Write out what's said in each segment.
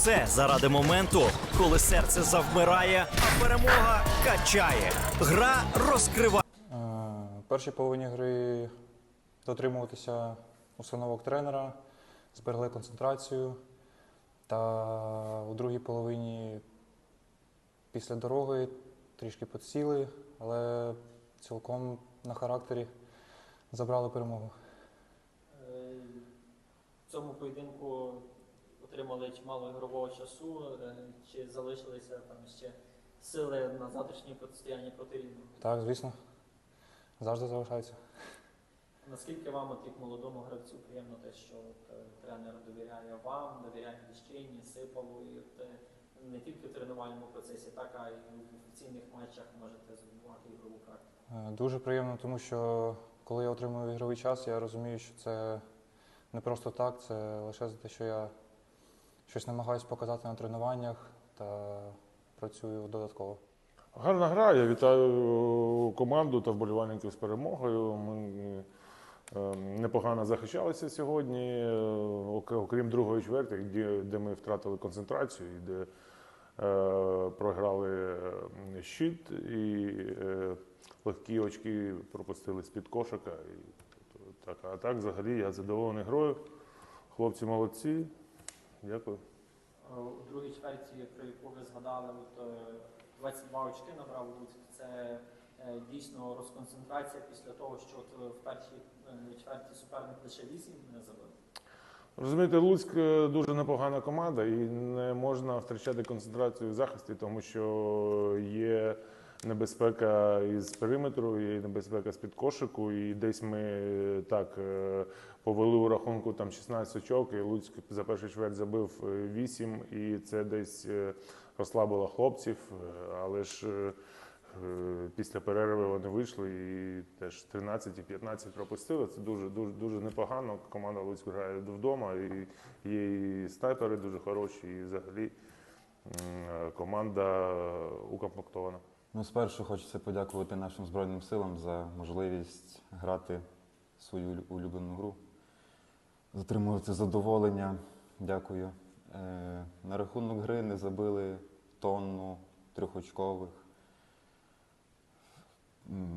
все заради моменту, коли серце завмирає, а перемога качає. Гра розкриває. Е, першій половині гри дотримуватися установок тренера, зберегли концентрацію. Та у другій половині після дороги трішки підсіли, але цілком на характері забрали перемогу. Е, В цьому поєдинку отримали чимало ігрового часу. Е, Чи залишилися там ще сили на завтрашнє протистояння проти рівного? Так, звісно, завжди залишається. Наскільки вам, от як молодому гравцю, приємно те, що от, е, тренер довіряє вам, довіряє Ліщині, Сипалу, і от, е, не тільки в тренувальному процесі, так а й в офіційних матчах можете здобувати ігрову практику. Дуже приємно, тому що коли я отримую ігровий час, я розумію, що це не просто так, це лише за те, що я щось намагаюся показати на тренуваннях та працюю додатково. Гарна гра. Я вітаю команду та вболівальників з перемогою. Ми е, непогано захищалися сьогодні, е, окрім другої чверті, де, ми втратили концентрацію, і де е, програли е, щит і е, легкі очки пропустили з-під кошика. А так, взагалі, я задоволений грою. Хлопці молодці. Дякую. Е, У другій чверті, про яку ви згадали, от, е, 22 очки набрав Луцьк. Це е, дійсно розконцентрація після того, що от, е, в першій е, чверті суперник лише 8 не забив. Розумієте, Луцьк е, дуже непогана команда, і не можна втрачати концентрацію в захисті, тому що є небезпека із периметру, є небезпека з-під кошику. І десь ми е, так е, повели у рахунку там 16 очок, і Луцьк за перший чверть забив 8, і це десь е, розслабило хлопців. Е, Але ж е, Е, Після перерви вони вийшли і теж 13 і 15 пропустили. Це дуже дуже дуже непогано. Команда Луцьк грає вдома, і є снайпери дуже хороші, і взагалі команда укомплектована. Ну, спершу хочеться подякувати нашим Збройним силам за можливість грати свою улюблену гру, затримувати задоволення. Дякую. Е, на рахунок гри не забили тонну трьохочкових.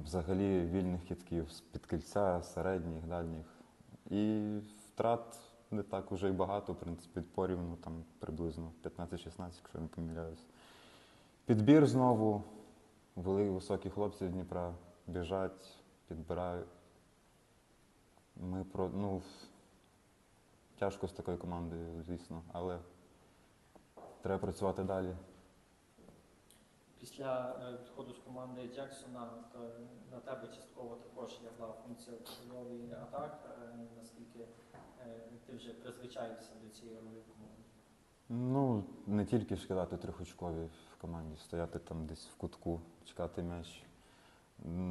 Взагалі вільних кітків з-під кільця, середніх, дальніх. І втрат не так уже й багато, в принципі, порівну там приблизно 15-16, якщо я не помиляюсь. Підбір знову. Вели високі хлопці з Дніпра біжать, підбирають. Ми про ну тяжко з такою командою, звісно, але треба працювати далі. Після е, відходу з команди Джексона то на тебе частково також лягла функція контрольової атак. Е, Наскільки е, ти вже призвичаєшся до цієї ролі в команді? Ну, не тільки ж кидати трьохочкові в команді, стояти там десь в кутку, чекати м'яч.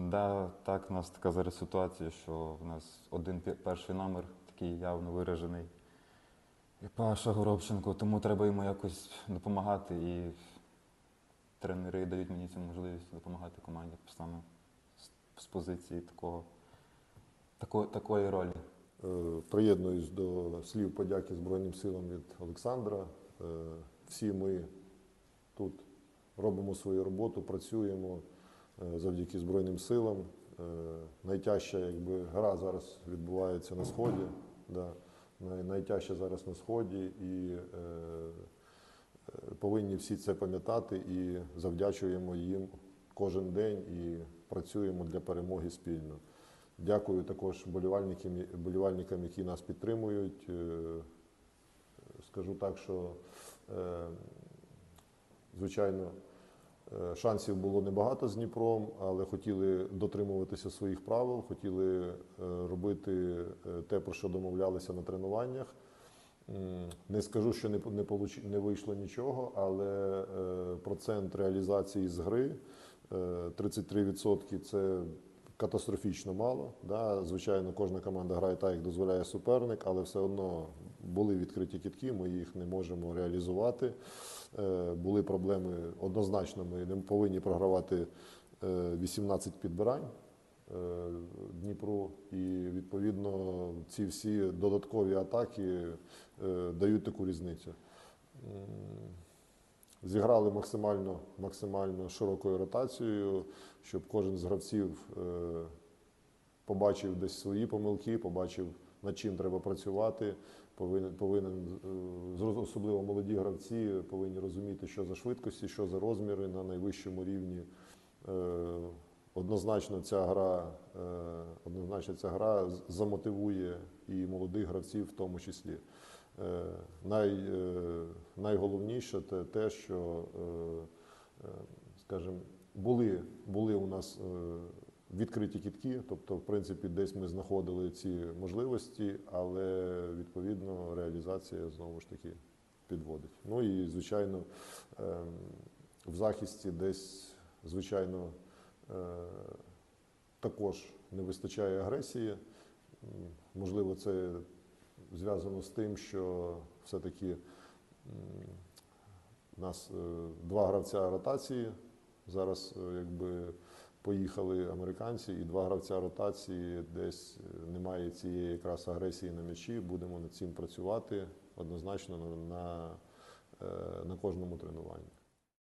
Да, так, у нас така зараз ситуація, що в нас один перший номер такий явно виражений. І Паша Горобченко, тому треба йому якось допомагати. І тренери дають мені цю можливість допомагати команді саме з- позиції такого, тако, такої ролі. Е, Приєднуюсь до слів подяки Збройним силам від Олександра. Е, Всі ми тут робимо свою роботу, працюємо е, завдяки Збройним силам. Е, Найтяжча якби, гра зараз відбувається на Сході. Да. Най- Найтяжча зараз на Сході. І е, е, повинні всі це пам'ятати і завдячуємо їм кожен день і працюємо для перемоги спільно. Дякую також болівальникам, болівальникам, які нас підтримують. Е, Скажу так, що, е, звичайно, шансів було небагато з Дніпром, але хотіли дотримуватися своїх правил, хотіли е, робити е, те, про що домовлялися на тренуваннях. Не скажу, що не, не, получ- не вийшло нічого, але е, процент реалізації з гри е, 33% це катастрофічно мало. Да? Звичайно, кожна команда грає так, як дозволяє суперник, але все одно були відкриті кітки, ми їх не можемо реалізувати. Е, Були проблеми однозначно, ми не повинні програвати е, 18 підбирань. е, Дніпру, і відповідно ці всі додаткові атаки е, дають таку різницю. зіграли максимально, максимально широкою ротацією, щоб кожен з гравців е, побачив десь свої помилки, побачив, над чим треба працювати. Повинен, повинен е, особливо молоді гравці повинні розуміти, що за швидкості, що за розміри на найвищому рівні. Е, Однозначно ця гра, е, однозначно ця гра замотивує і молодих гравців в тому числі. Най, найголовніше те, те, що, скажімо, були, були у нас відкриті кітки, тобто, в принципі, десь ми знаходили ці можливості, але відповідно реалізація знову ж таки підводить. Ну і звичайно, ем, в захисті десь, звичайно, е, також не вистачає агресії. Можливо, це зв'язано з тим, що все-таки у нас е, два гравця ротації. Зараз е, якби поїхали американці, і два гравця ротації десь е, немає цієї якраз агресії на м'ячі. Будемо над цим працювати однозначно на, на, е, на кожному тренуванні.